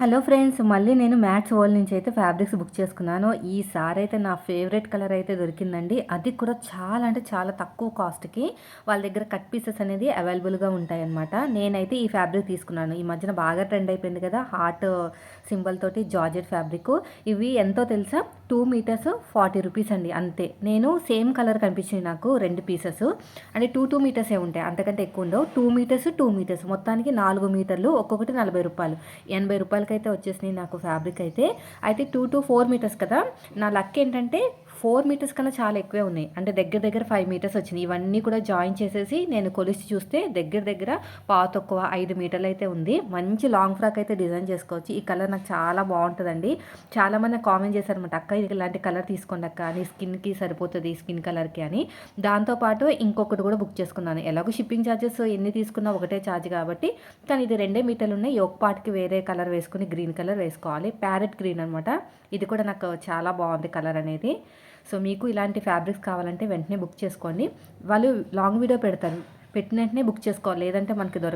Hello friends మళ్ళీ నేను mats wall నుంచి అయితే ఫ్యాబ్రిక్స్ బుక్ చేసుకున్నాను. ఈసారి అయితే నా ఫేవరెట్ కలర్ అయితే దొరికిందండి. అది కూడా చాలా అంటే చాలా తక్కువ కాస్ట్కి వాళ్ళ దగ్గర కట్ పీసెస్ అనేది అవైలబుల్గా ఉంటాయన్నమాట. నేనైతే ఈ ఫ్యాబ్రిక్ తీసుకున్నాను. ఈ మధ్యన బాగా ట్రెండ్ అయిపోయింది కదా హార్ట్ సింబల్ తోటి జార్జెట్ ఫ్యాబ్రిక్. ఇవి ఎంతో తెలుసా? టూ మీటర్స్ ఫార్టీ రూపీస్ అండి అంతే. నేను సేమ్ కలర్ కనిపించింది నాకు రెండు పీసెస్. అంటే టూ టూ మీటర్సే ఉంటాయి అంతకంటే ఎక్కువ ఉండవు. Two metres two metres. మొత్తానికి నాలుగు మీటర్లు ఒక్కొక్కటి నలభై రూపాయలు. ఎనభై రూపాయలు అయితే వచ్చేసినాయి నాకు ఫ్యాబ్రిక్ అయితే. అయితే టూ టు ఫోర్ మీటర్స్ కదా. నా లక్ ఏంటంటే ఫోర్ మీటర్స్ కన్నా చాలా ఎక్కువే ఉన్నాయి. అంటే దగ్గర దగ్గర ఫైవ్ మీటర్స్ వచ్చినాయి. ఇవన్నీ కూడా జాయిన్ చేసేసి నేను కొలిసి చూస్తే దగ్గర దగ్గర పావు తక్కువ ఐదు మీటర్లు అయితే ఉంది. మంచి లాంగ్ ఫ్రాక్ అయితే డిజైన్ చేసుకోవచ్చు. ఈ కలర్ నాకు చాలా బాగుంటుందండి. చాలామంది కామెంట్ చేశారనమాట అక్క ఇది ఇలాంటి కలర్ తీసుకోండి అక్క నీ స్కిన్కి సరిపోతుంది స్కిన్ కలర్కి అని. దాంతోపాటు ఇంకొకటి కూడా బుక్ చేసుకున్నాను. ఎలాగో షిప్పింగ్ ఛార్జెస్ ఎన్ని తీసుకున్నా ఒకటే ఛార్జ్ కాబట్టి కానీ ఇది రెండే మీటర్లు ఉన్నాయి. ఒక పార్ట్కి వేరే కలర్ వేసుకుని గ్రీన్ కలర్ వేసుకోవాలి. ప్యారెట్ గ్రీన్ అనమాట ఇది కూడా నాకు చాలా బాగుంది కలర్ అనేది. సో మీకు ఇలాంటి ఫ్యాబ్రిక్స్ కావాలంటే వెంటనే బుక్ చేసుకోండి. వాళ్ళు లాంగ్ వీడియో పెడతారు. పెట్టిన వెంటనే బుక్ చేసుకోవాలి. లేదంటే మనకి దొరక